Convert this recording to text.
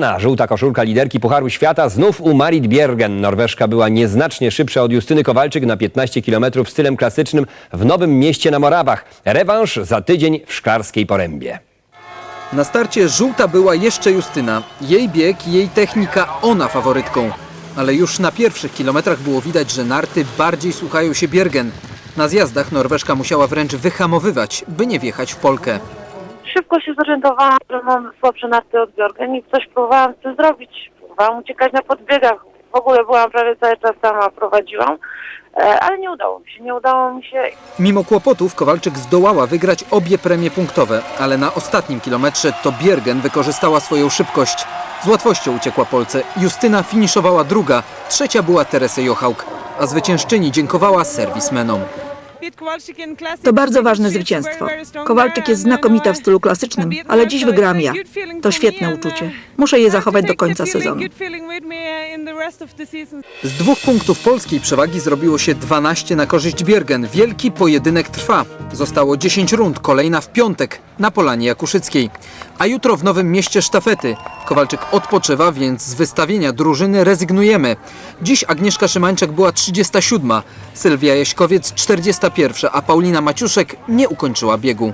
Na żółta koszulka liderki Pucharu Świata znów u Marit Bjergen. Norweżka była nieznacznie szybsza od Justyny Kowalczyk na 15 km stylem klasycznym w Nowym Mieście na Morawach. Rewanż za tydzień w Szklarskiej Porębie. Na starcie żółta była jeszcze Justyna. Jej bieg, jej technika, ona faworytką. Ale już na pierwszych kilometrach było widać, że narty bardziej słuchają się Biergen. Na zjazdach Norweszka musiała wręcz wyhamowywać, by nie wjechać w Polkę. Szybko się zorientowałam, że mam słabsze narty od Bjorgen i coś próbowałam z tym zrobić. Próbowałam uciekać na podbiegach. W ogóle byłam prawie cały czas sama, prowadziłam, e, ale nie udało mi się. Nie udało mi się Mimo kłopotów Kowalczyk zdołała wygrać obie premie punktowe, ale na ostatnim kilometrze to Biergen wykorzystała swoją szybkość. Z łatwością uciekła Polce. Justyna finiszowała druga, trzecia była Teresa Jochałk, a zwyciężczyni dziękowała serwismenom. To bardzo ważne zwycięstwo. Kowalczyk jest znakomita w stylu klasycznym, ale dziś wygrałam ja. To świetne uczucie. Muszę je zachować do końca sezonu. Z dwóch punktów polskiej przewagi zrobiło się 12 na korzyść Biergen. Wielki pojedynek trwa. Zostało 10 rund, kolejna w piątek na Polanie Jakuszyckiej. A jutro w Nowym Mieście sztafety. Kowalczyk odpoczywa, więc z wystawienia drużyny rezygnujemy. Dziś Agnieszka Szymańczak była 37, Sylwia Jaśkowiec 41, a Paulina Maciuszek nie ukończyła biegu.